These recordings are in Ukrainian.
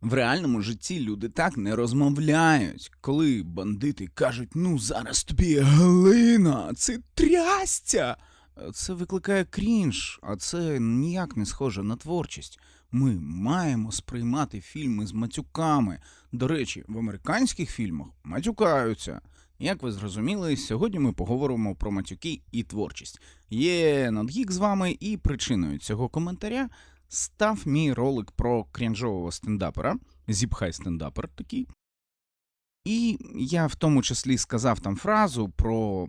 В реальному житті люди так не розмовляють. Коли бандити кажуть, ну зараз тобі глина, це трястя. Це викликає крінж, а це ніяк не схоже на творчість. Ми маємо сприймати фільми з матюками. До речі, в американських фільмах матюкаються. Як ви зрозуміли, сьогодні ми поговоримо про матюки і творчість. Є Нодгік з вами, і причиною цього коментаря став мій ролик про крінжового стендапера, зіпхай стендапер такий. І я в тому числі сказав там фразу про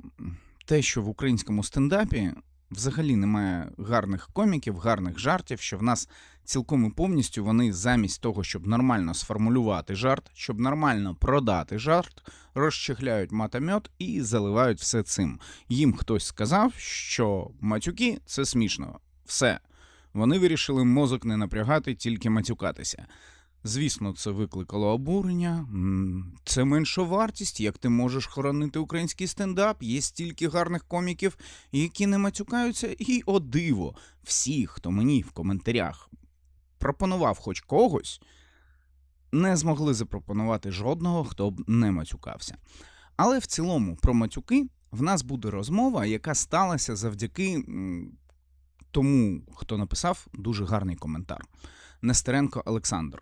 те, що в українському стендапі взагалі немає гарних коміків, гарних жартів, що в нас цілком і повністю вони замість того, щоб нормально сформулювати жарт, щоб нормально продати жарт, розчехляють матомет і заливають все цим. Їм хтось сказав, що матюки це смішно. Все. Вони вирішили мозок не напрягати, тільки матюкатися. Звісно, це викликало обурення. Це менша вартість. Як ти можеш хоронити український стендап? Є стільки гарних коміків, які не матюкаються, і о диво, всі, хто мені в коментарях пропонував хоч когось, не змогли запропонувати жодного, хто б не матюкався. Але в цілому про матюки в нас буде розмова, яка сталася завдяки тому, хто написав дуже гарний коментар. Нестеренко Олександр.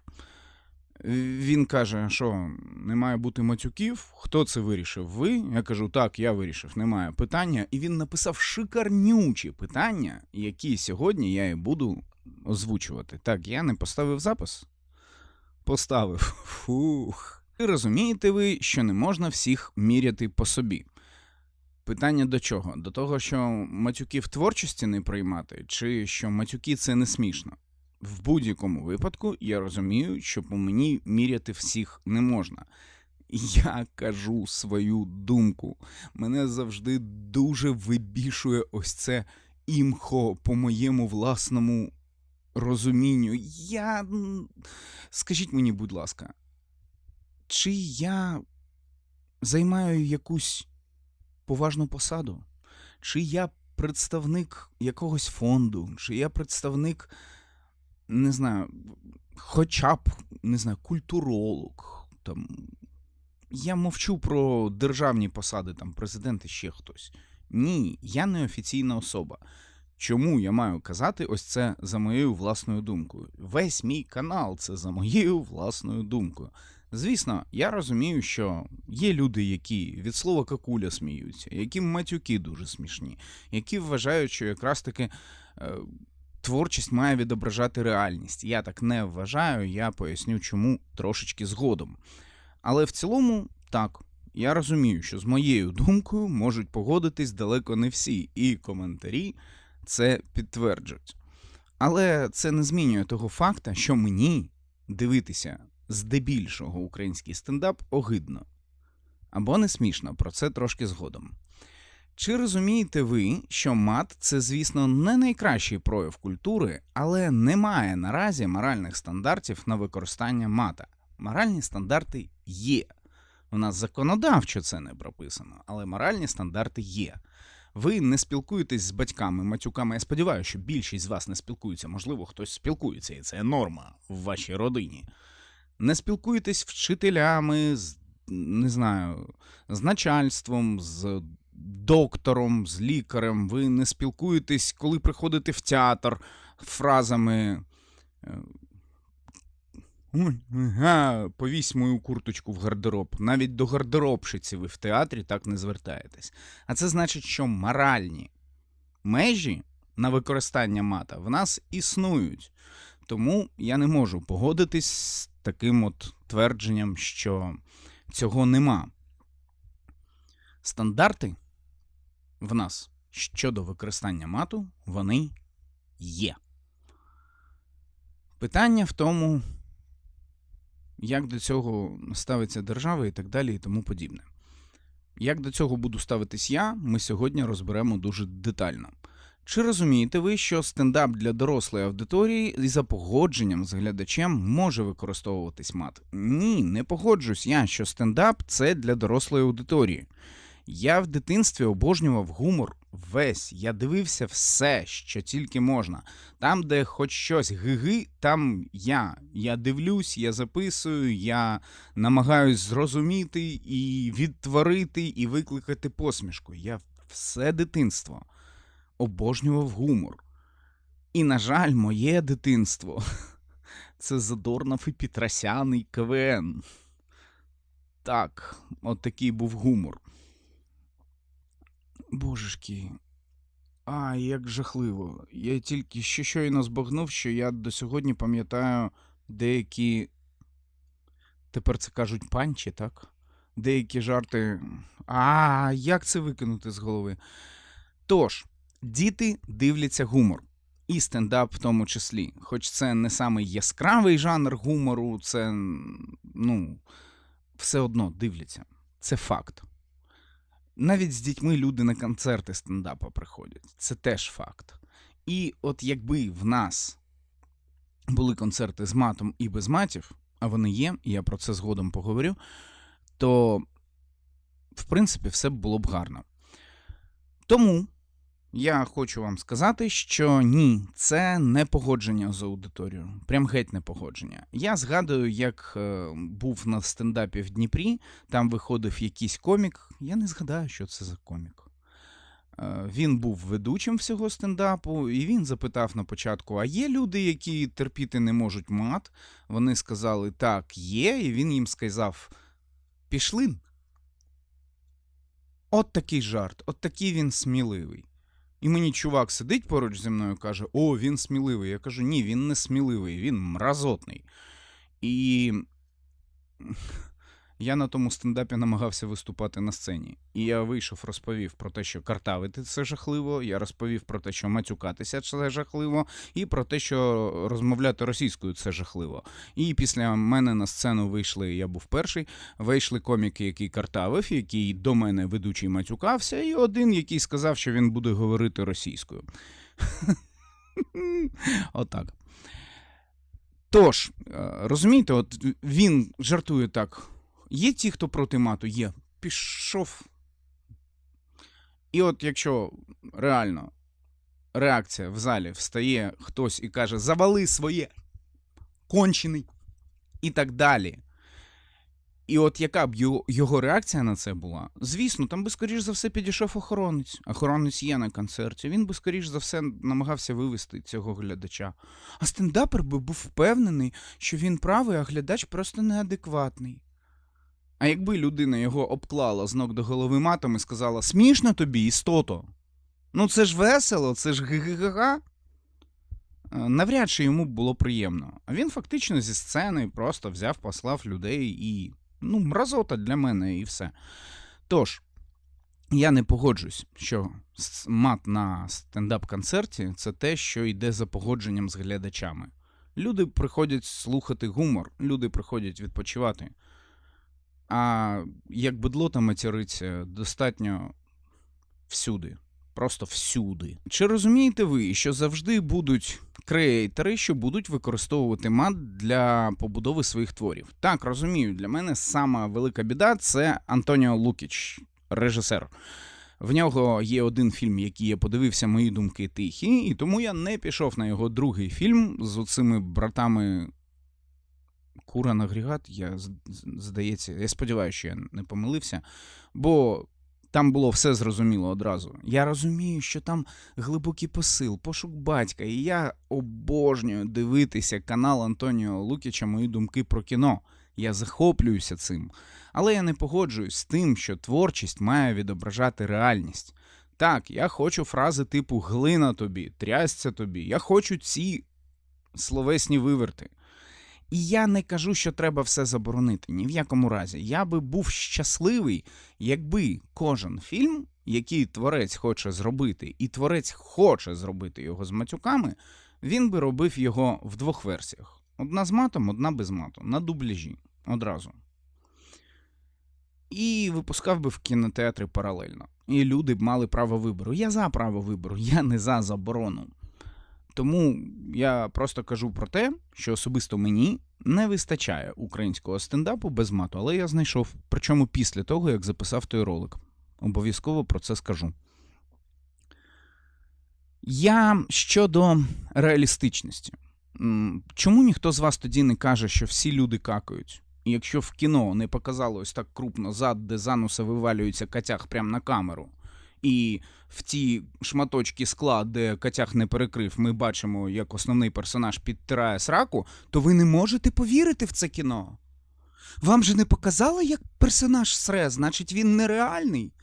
Він каже, що не має бути матюків. Хто це вирішив? Ви? Я кажу, так, я вирішив, немає питання. І він написав шикарнючі питання, які сьогодні я і буду озвучувати. Так, я не поставив запис? Поставив. Фух. І розумієте ви, що не можна всіх міряти по собі. Питання до чого? До того, що матюки в творчості не приймати, чи що матюки це не смішно. В будь-якому випадку я розумію, що по мені міряти всіх не можна. Я кажу свою думку. Мене завжди дуже вибішує ось це імхо по моєму власному розумінню. Я. Скажіть мені, будь ласка, чи я займаю якусь поважну посаду? Чи я представник якогось фонду, чи я представник не знаю, хоча б, не знаю, культуролог. Там. Я мовчу про державні посади, там, президент і ще хтось. Ні, я не офіційна особа. Чому я маю казати ось це за моєю власною думкою? Весь мій канал це за моєю власною думкою. Звісно, я розумію, що є люди, які від слова какуля сміються, які матюки дуже смішні, які вважають, що якраз таки е, творчість має відображати реальність. Я так не вважаю, я поясню, чому трошечки згодом. Але в цілому, так, я розумію, що з моєю думкою можуть погодитись далеко не всі, і коментарі це підтверджують. Але це не змінює того факта, що мені дивитися здебільшого український стендап огидно. Або не смішно, про це трошки згодом. Чи розумієте ви, що мат це, звісно, не найкращий прояв культури, але немає наразі моральних стандартів на використання мата? Моральні стандарти є. У нас законодавчо це не прописано, але моральні стандарти є. Ви не спілкуєтесь з батьками, матюками. Я сподіваюся, що більшість з вас не спілкується, можливо, хтось спілкується, і це норма в вашій родині. Не спілкуєтесь вчителями, з, не знаю, з начальством, з доктором, з лікарем. Ви не спілкуєтесь, коли приходите в театр фразами. е, повісь мою курточку в гардероб. Навіть до гардеробщиці ви в театрі так не звертаєтесь. А це значить, що моральні межі на використання мата в нас існують. Тому я не можу погодитись з таким от твердженням, що цього нема. Стандарти в нас щодо використання мату, вони є. Питання в тому, як до цього ставиться держава і так далі, і тому подібне. Як до цього буду ставитись я, ми сьогодні розберемо дуже детально. Чи розумієте ви, що стендап для дорослої аудиторії і за погодженням з глядачем може використовуватись мат? Ні, не погоджусь я, що стендап це для дорослої аудиторії. Я в дитинстві обожнював гумор весь. Я дивився все, що тільки можна. Там, де хоч щось гиги, там я. Я дивлюсь, я записую, я намагаюсь зрозуміти і відтворити, і викликати посмішку. Я все дитинство обожнював гумор. І, на жаль, моє дитинство це Задорнов і Петросяний КВН. Так, от такий був гумор. Божешки. А, як жахливо. Я тільки що щойно збагнув, що я до сьогодні пам'ятаю деякі. Тепер це кажуть панчі, так? Деякі жарти. А, як це викинути з голови? Тож, діти дивляться гумор. І стендап в тому числі. Хоч це не самий яскравий жанр гумору, це ну, все одно дивляться. Це факт. Навіть з дітьми люди на концерти стендапа приходять. Це теж факт. І от якби в нас були концерти з матом і без матів, а вони є, і я про це згодом поговорю, то, в принципі, все було б гарно. Тому я хочу вам сказати, що ні, це не погодження з аудиторією. Прям геть не погодження. Я згадую, як е, був на стендапі в Дніпрі, там виходив якийсь комік. Я не згадаю, що це за комік. Е, він був ведучим всього стендапу, і він запитав на початку: а є люди, які терпіти не можуть мат? Вони сказали, так, є, і він їм сказав: пішли. От такий жарт, от такий він сміливий. І мені чувак сидить поруч зі мною і каже: О, він сміливий. Я кажу, ні, він не сміливий, він мразотний. І я на тому стендапі намагався виступати на сцені. І я вийшов, розповів про те, що картавити це жахливо. Я розповів про те, що матюкатися це жахливо, і про те, що розмовляти російською це жахливо. І після мене на сцену вийшли, я був перший. Вийшли коміки, який картавив, який до мене ведучий матюкався, і один, який сказав, що він буде говорити російською. Отак. Тож, е, розумієте, от він жартує так. Є ті, хто проти мату, є. Пішов. І от якщо реально реакція в залі встає хтось і каже, завали своє кончений і так далі. І от яка б його реакція на це була? Звісно, там би, скоріш за все, підійшов охоронець. Охоронець є на концерті. Він би, скоріш за все, намагався вивести цього глядача. А стендапер би був впевнений, що він правий, а глядач просто неадекватний. А якби людина його обклала з ног до голови матом і сказала: Смішно тобі, істото? Ну це ж весело, це ж ги-га-га. Е, навряд чи йому було приємно. А він фактично зі сцени просто взяв, послав людей і. Ну, мразота для мене і все. Тож, я не погоджусь, що мат на стендап-концерті це те, що йде за погодженням з глядачами. Люди приходять слухати гумор, люди приходять відпочивати. А як бедлота материться достатньо всюди. Просто всюди. Чи розумієте ви, що завжди будуть креатори, що будуть використовувати мат для побудови своїх творів? Так, розумію, для мене сама велика біда це Антоніо Лукіч, режисер. В нього є один фільм, який я подивився, мої думки тихі, і тому я не пішов на його другий фільм з оцими братами Куран агрегат, я здається, я сподіваюся, що я не помилився, бо там було все зрозуміло одразу. Я розумію, що там глибокий посил, пошук батька, і я обожнюю дивитися канал Антоніо Лукіча Мої думки про кіно. Я захоплююся цим. Але я не погоджуюсь з тим, що творчість має відображати реальність. Так, я хочу фрази типу глина тобі, трясця тобі. Я хочу ці словесні виверти. І я не кажу, що треба все заборонити. Ні в якому разі. Я би був щасливий, якби кожен фільм, який творець хоче зробити, і творець хоче зробити його з матюками, він би робив його в двох версіях: одна з матом, одна без мату, на дубляжі одразу. І випускав би в кінотеатрі паралельно. І люди б мали право вибору. Я за право вибору, я не за заборону. Тому я просто кажу про те, що особисто мені не вистачає українського стендапу без мату, але я знайшов. Причому після того, як записав той ролик. Обов'язково про це скажу. Я щодо реалістичності. Чому ніхто з вас тоді не каже, що всі люди какають? І якщо в кіно не показало ось так крупно зад, де з ануса вивалюється котяг прямо на камеру, і в ті шматочки скла, де котяг не перекрив, ми бачимо, як основний персонаж підтирає сраку, то ви не можете повірити в це кіно. Вам же не показали, як персонаж сре, значить він нереальний.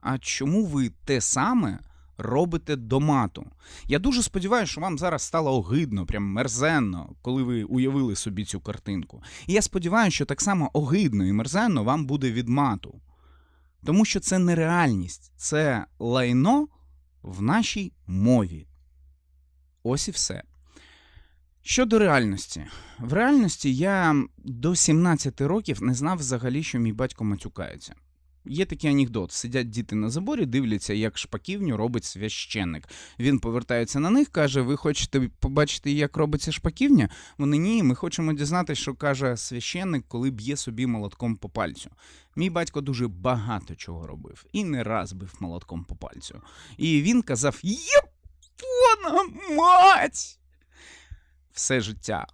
А чому ви те саме робите до мату? Я дуже сподіваюся, що вам зараз стало огидно, прям мерзенно, коли ви уявили собі цю картинку. І я сподіваюся, що так само огидно і мерзенно вам буде від мату. Тому що це нереальність, це лайно в нашій мові. Ось і все. Щодо реальності. В реальності я до 17 років не знав взагалі, що мій батько матюкається. Є такий анекдот: сидять діти на заборі, дивляться, як шпаківню робить священник. Він повертається на них, каже: Ви хочете побачити, як робиться шпаківня? Вони ні, ми хочемо дізнатися, що каже священник, коли б'є собі молотком по пальцю. Мій батько дуже багато чого робив і не раз бив молотком по пальцю. І він казав: Єпона мать! Все життя.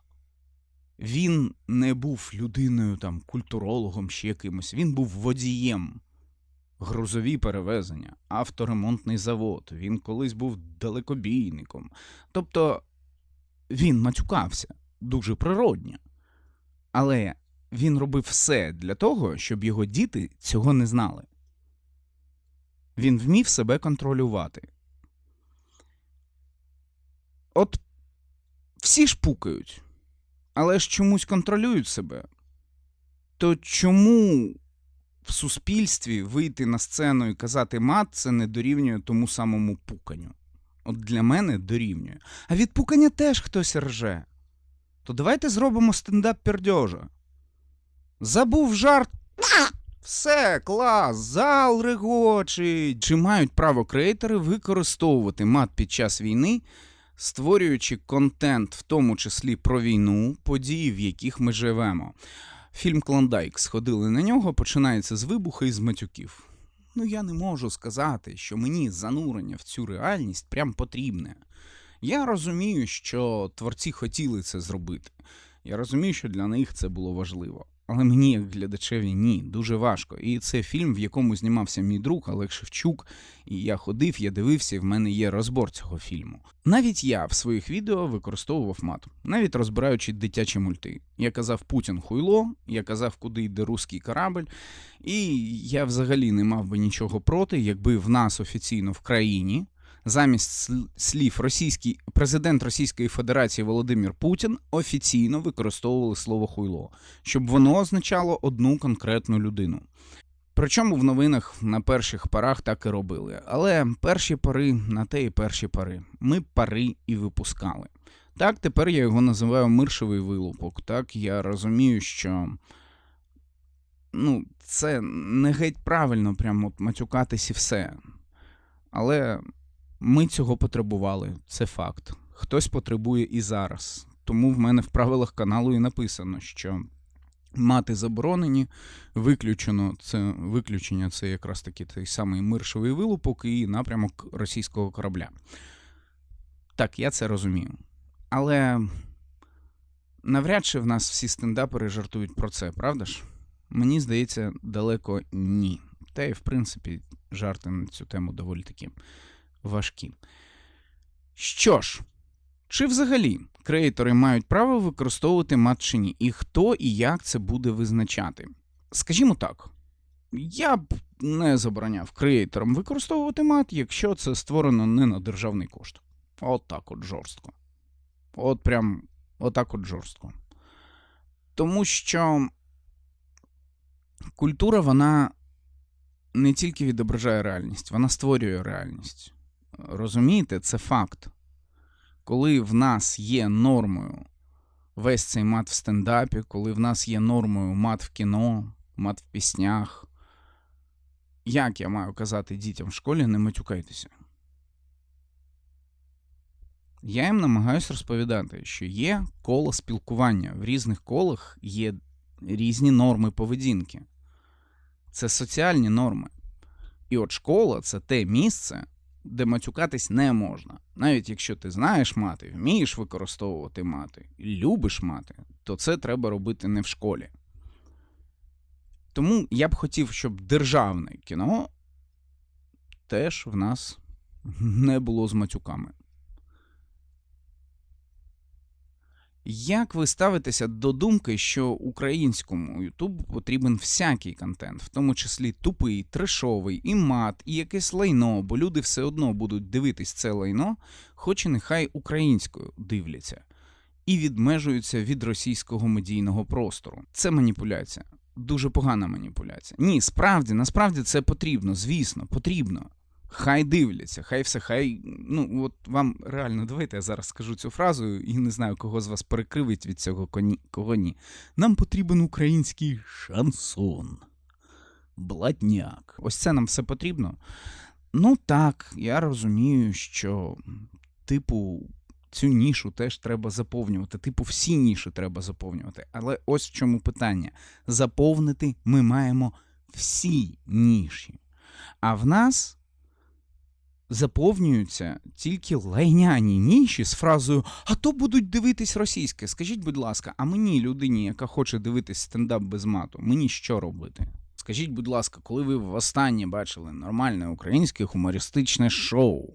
Він не був людиною, там, культурологом чи якимось, він був водієм. Грузові перевезення, авторемонтний завод, він колись був далекобійником. Тобто він матюкався дуже природньо. Але він робив все для того, щоб його діти цього не знали. Він вмів себе контролювати. От всі ж пукають, але ж чомусь контролюють себе. То чому в суспільстві вийти на сцену і казати мат це не дорівнює тому самому пуканню? От для мене дорівнює. А від пукання теж хтось рже. То давайте зробимо стендап пердьожа. Забув жарт. Все, клас, зал регочить. Чи мають право креатори використовувати мат під час війни, створюючи контент, в тому числі про війну, події, в яких ми живемо? Фільм Клондайк сходили на нього, починається з вибуху і з матюків. Ну я не можу сказати, що мені занурення в цю реальність прям потрібне. Я розумію, що творці хотіли це зробити. Я розумію, що для них це було важливо. Але мені, як глядачеві, ні, дуже важко. І це фільм, в якому знімався мій друг Олег Шевчук. І я ходив, я дивився, і в мене є розбор цього фільму. Навіть я в своїх відео використовував мат, навіть розбираючи дитячі мульти. Я казав Путін хуйло, я казав, куди йде руський корабль. І я взагалі не мав би нічого проти, якби в нас офіційно в країні замість слів російський президент Російської Федерації Володимир Путін офіційно використовували слово хуйло, щоб воно означало одну конкретну людину. Причому в новинах на перших парах так і робили. Але перші пари на те і перші пари. Ми пари і випускали. Так, тепер я його називаю миршевий вилупок. Так, я розумію, що ну, це не геть правильно, прямо матюкатись і все. Але ми цього потребували, це факт. Хтось потребує і зараз. Тому в мене в правилах каналу і написано, що мати заборонені, виключено це виключення це якраз таки той самий миршовий вилупок і напрямок російського корабля. Так, я це розумію. Але навряд чи в нас всі стендапери жартують про це, правда ж? Мені здається, далеко ні. Та й в принципі жарти на цю тему доволі такі важкі. Що ж, чи взагалі креатори мають право використовувати мат чи ні? І хто і як це буде визначати? Скажімо так, я б не забороняв креаторам використовувати мат, якщо це створено не на державний кошт. От так от жорстко. От прям отак от жорстко. Тому що культура, вона не тільки відображає реальність, вона створює реальність. Розумієте, це факт. Коли в нас є нормою весь цей мат в стендапі, коли в нас є нормою мат в кіно, мат в піснях, як я маю казати дітям в школі, не матюкайтеся. Я їм намагаюся розповідати, що є коло спілкування. В різних колах є різні норми поведінки. Це соціальні норми. І от школа це те місце, де матюкатись не можна. Навіть якщо ти знаєш мати, вмієш використовувати мати, любиш мати, то це треба робити не в школі. Тому я б хотів, щоб державне кіно теж в нас не було з матюками. Як ви ставитеся до думки, що українському Ютубу потрібен всякий контент, в тому числі тупий, трешовий, і мат, і якесь лайно, бо люди все одно будуть дивитись це лайно, хоч і нехай українською дивляться, і відмежуються від російського медійного простору. Це маніпуляція, дуже погана маніпуляція. Ні, справді, насправді це потрібно, звісно, потрібно. Хай дивляться, хай все, хай. Ну, от вам реально, давайте я зараз скажу цю фразу і не знаю, кого з вас перекривить від цього кого ні. Нам потрібен український шансон. Блатняк. Ось це нам все потрібно. Ну так, я розумію, що, типу, цю нішу теж треба заповнювати. Типу, всі ніші треба заповнювати. Але ось в чому питання: заповнити ми маємо всі ніші. А в нас заповнюються тільки лайняні ніші з фразою А то будуть дивитись російське. Скажіть, будь ласка, а мені, людині, яка хоче дивитись стендап без мату, мені що робити? Скажіть, будь ласка, коли ви востаннє бачили нормальне українське гумористичне шоу?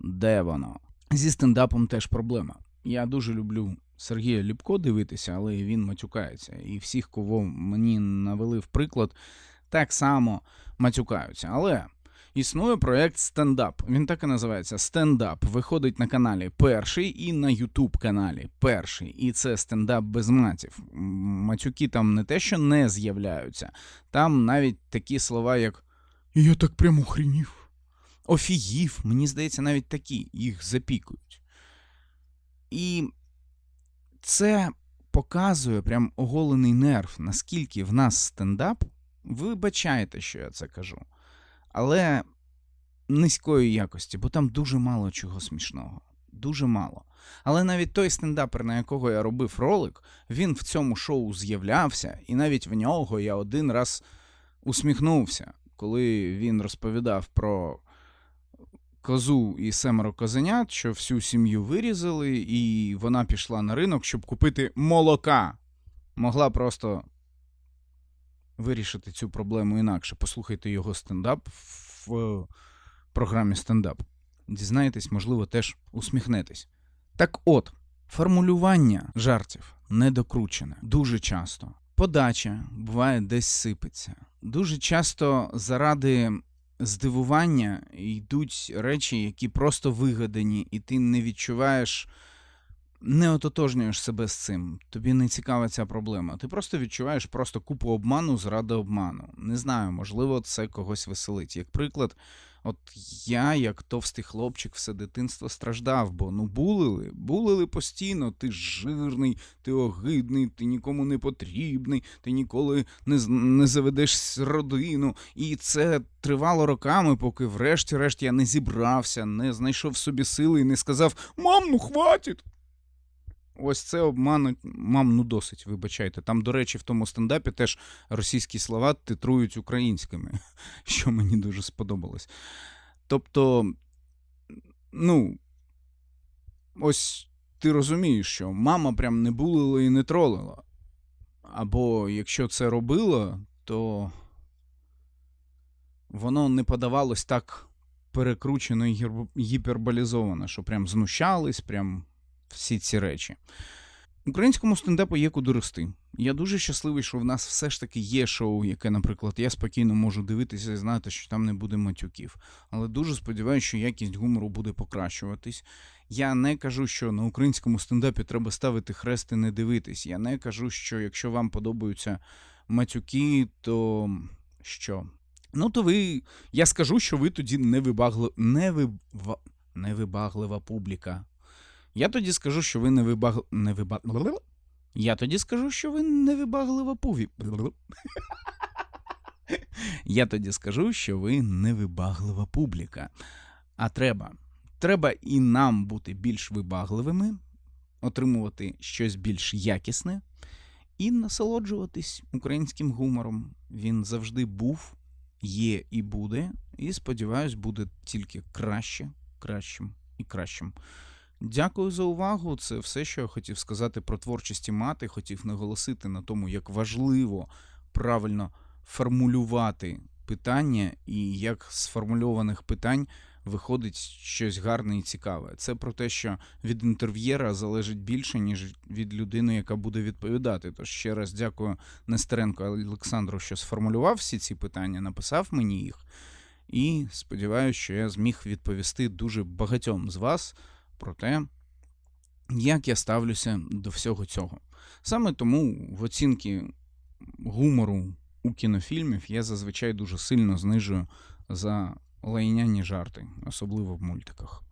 Де воно? Зі стендапом теж проблема. Я дуже люблю Сергія Ліпко дивитися, але він матюкається. І всіх, кого мені навели в приклад, так само матюкаються. Але існує проект стендап. Він так і називається стендап. Виходить на каналі перший і на Ютуб каналі перший. І це стендап без матів. Матюки там не те, що не з'являються, там навіть такі слова, як Я так прямо охрінів. Офігів, мені здається, навіть такі їх запікують. І це показує прям оголений нерв, наскільки в нас стендап. Вибачайте, що я це кажу але низької якості, бо там дуже мало чого смішного. Дуже мало. Але навіть той стендапер, на якого я робив ролик, він в цьому шоу з'являвся, і навіть в нього я один раз усміхнувся, коли він розповідав про козу і семеро козенят, що всю сім'ю вирізали, і вона пішла на ринок, щоб купити молока. Могла просто вирішити цю проблему інакше. Послухайте його стендап в е, програмі стендап. Дізнаєтесь, можливо, теж усміхнетесь. Так от, формулювання жартів недокручене дуже часто. Подача буває десь сипеться. Дуже часто заради здивування йдуть речі, які просто вигадані, і ти не відчуваєш не ототожнюєш себе з цим, тобі не цікава ця проблема. Ти просто відчуваєш просто купу обману заради обману. Не знаю, можливо, це когось веселить. Як приклад, от я, як товстий хлопчик, все дитинство страждав, бо ну булили, булили постійно. Ти жирний, ти огидний, ти нікому не потрібний, ти ніколи не не заведеш родину. І це тривало роками, поки врешті-решт я не зібрався, не знайшов собі сили і не сказав: Мам, ну хватить! Ось це обмануть. Мам, ну досить, вибачайте. Там, до речі, в тому стендапі теж російські слова титрують українськими, що мені дуже сподобалось. Тобто, ну, ось ти розумієш, що мама прям не булила і не тролила. Або якщо це робила, то воно не подавалось так перекручено і гіперболізовано, що прям знущались, прям всі ці речі. Українському стендапу є куди рости. Я дуже щасливий, що в нас все ж таки є шоу, яке, наприклад, я спокійно можу дивитися і знати, що там не буде матюків. Але дуже сподіваюся, що якість гумору буде покращуватись. Я не кажу, що на українському стендапі треба ставити хрест і не дивитись. Я не кажу, що якщо вам подобаються матюки, то що? Ну, то ви. Я скажу, що ви тоді невибагли... невиба... невибаглива публіка. Я тоді скажу, що ви невибаг... невиба... Я тоді скажу, що ви невибаглива пуві. Я тоді скажу, що ви невибаглива публіка. А треба. Треба і нам бути більш вибагливими, отримувати щось більш якісне і насолоджуватись українським гумором. Він завжди був, є і буде, і сподіваюсь, буде тільки краще кращим і кращим. Дякую за увагу. Це все, що я хотів сказати про творчість мати. Хотів наголосити на тому, як важливо правильно формулювати питання і як з формульованих питань виходить щось гарне і цікаве. Це про те, що від інтерв'єра залежить більше, ніж від людини, яка буде відповідати. Тож ще раз дякую Нестеренко Олександру, що сформулював всі ці питання, написав мені їх. І сподіваюся, що я зміг відповісти дуже багатьом з вас про те, як я ставлюся до всього цього. Саме тому в оцінки гумору у кінофільмів я зазвичай дуже сильно знижую за лайняні жарти, особливо в мультиках.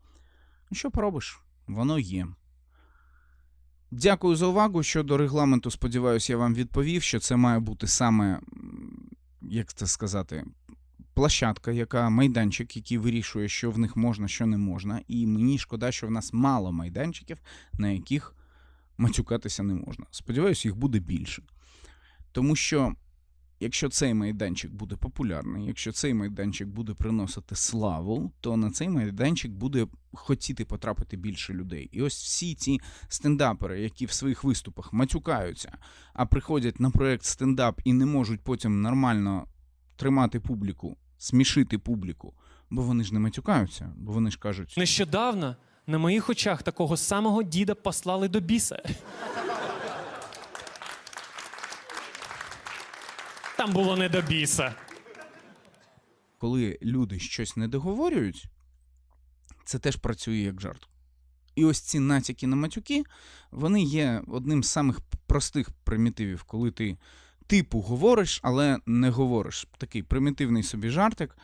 Ну, Що поробиш? Воно є. Дякую за увагу. Щодо регламенту, сподіваюся, я вам відповів, що це має бути саме, як це сказати, площадка, яка майданчик, який вирішує, що в них можна, що не можна. І мені шкода, що в нас мало майданчиків, на яких матюкатися не можна. Сподіваюсь, їх буде більше. Тому що, якщо цей майданчик буде популярний, якщо цей майданчик буде приносити славу, то на цей майданчик буде хотіти потрапити більше людей. І ось всі ці стендапери, які в своїх виступах матюкаються, а приходять на проект стендап і не можуть потім нормально тримати публіку, смішити публіку, бо вони ж не матюкаються, бо вони ж кажуть. Нещодавно на моїх очах такого самого діда послали до біса. Там було не до біса. коли люди щось не договорюють, це теж працює як жарт. І ось ці натяки на матюки, вони є одним з самих простих примітивів, коли ти типу говориш, але не говориш. Такий примітивний собі жартик,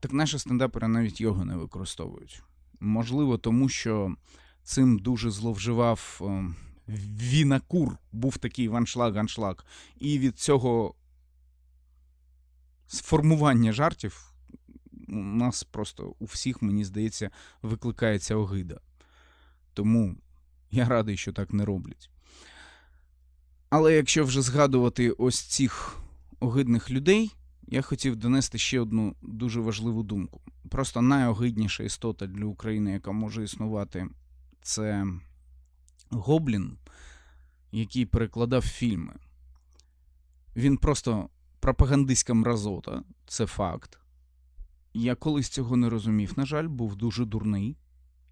так наші стендапери навіть його не використовують. Можливо, тому що цим дуже зловживав е, Вінакур, був такий ваншлаг-аншлаг. І від цього сформування жартів у нас просто у всіх, мені здається, викликається огида. Тому я радий, що так не роблять. Але якщо вже згадувати ось цих огидних людей, я хотів донести ще одну дуже важливу думку. Просто найогидніша істота для України, яка може існувати, це Гоблін, який перекладав фільми. Він просто пропагандистська мразота, це факт. Я колись цього не розумів, на жаль, був дуже дурний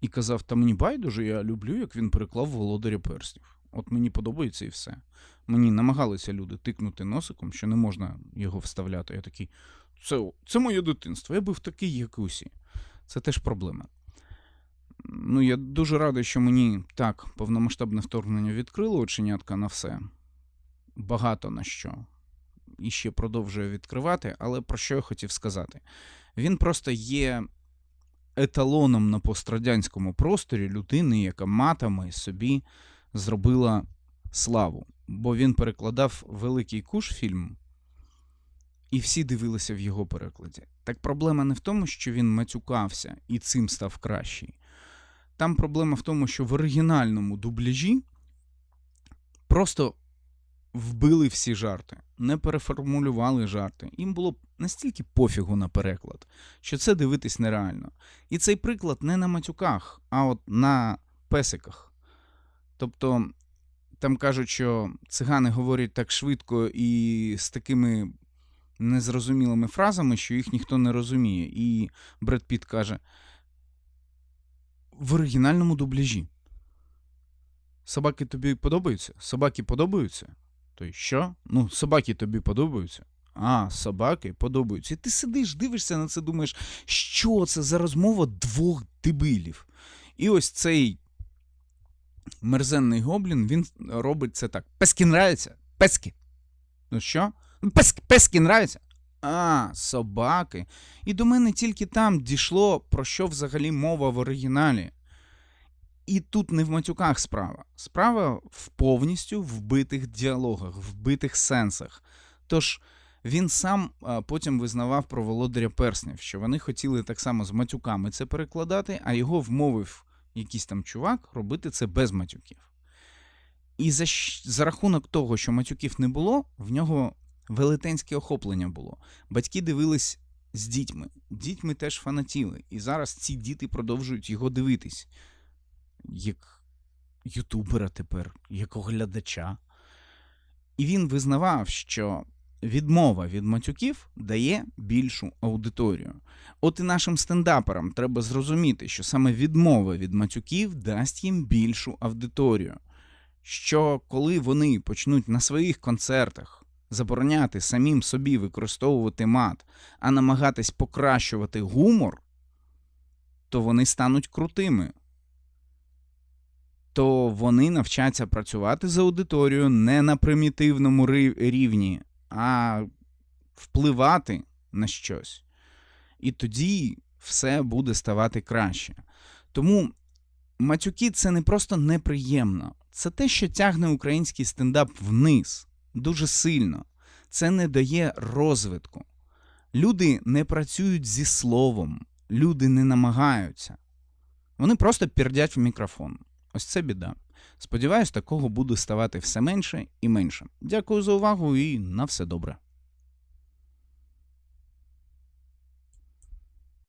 і казав: та мені байдуже, я люблю, як він переклав володаря перснів. От мені подобається і все. Мені намагалися люди тикнути носиком, що не можна його вставляти. Я такий, це, це моє дитинство. Я був такий, як усі. Це теж проблема. Ну, я дуже радий, що мені так повномасштабне вторгнення відкрило оченятка на все. Багато на що. І ще продовжує відкривати, але про що я хотів сказати? Він просто є еталоном на пострадянському просторі людини, яка матами собі зробила славу. Бо він перекладав великий куш фільм, і всі дивилися в його перекладі. Так проблема не в тому, що він матюкався і цим став кращий. Там проблема в тому, що в оригінальному дубляжі просто вбили всі жарти, не переформулювали жарти. Їм було настільки пофігу на переклад, що це дивитись нереально. І цей приклад не на матюках, а от на песиках. Тобто, там кажуть, що цигани говорять так швидко і з такими незрозумілими фразами, що їх ніхто не розуміє. І Бред Піт каже: в оригінальному дубляжі. Собаки тобі подобаються? Собаки подобаються? То й що? Ну, собаки тобі подобаються. А, собаки подобаються. І ти сидиш, дивишся на це, думаєш, що це за розмова двох дебилів. І ось цей мерзенний гоблін, він робить це так. Пески нравиться? Пески. Ну що? «Ну, Пески, пески нравиться? А, собаки. І до мене тільки там дійшло, про що взагалі мова в оригіналі. І тут не в матюках справа. Справа в повністю вбитих діалогах, вбитих сенсах. Тож він сам потім визнавав про володаря перснів, що вони хотіли так само з матюками це перекладати, а його вмовив якийсь там чувак робити це без матюків. І за, за рахунок того, що матюків не було, в нього велетенське охоплення було. Батьки дивились з дітьми. Дітьми теж фанатіли. І зараз ці діти продовжують його дивитись. Як ютубера тепер, як оглядача. І він визнавав, що відмова від матюків дає більшу аудиторію. От і нашим стендаперам треба зрозуміти, що саме відмова від матюків дасть їм більшу аудиторію. Що коли вони почнуть на своїх концертах забороняти самим собі використовувати мат, а намагатись покращувати гумор, то вони стануть крутими. То вони навчаться працювати з аудиторією не на примітивному рівні, а впливати на щось. І тоді все буде ставати краще. Тому матюки це не просто неприємно, це те, що тягне український стендап вниз дуже сильно. Це не дає розвитку. Люди не працюють зі словом, люди не намагаються. Вони просто пірдять в мікрофон. Ось це біда. Сподіваюсь, такого буде ставати все менше і менше. Дякую за увагу і на все добре.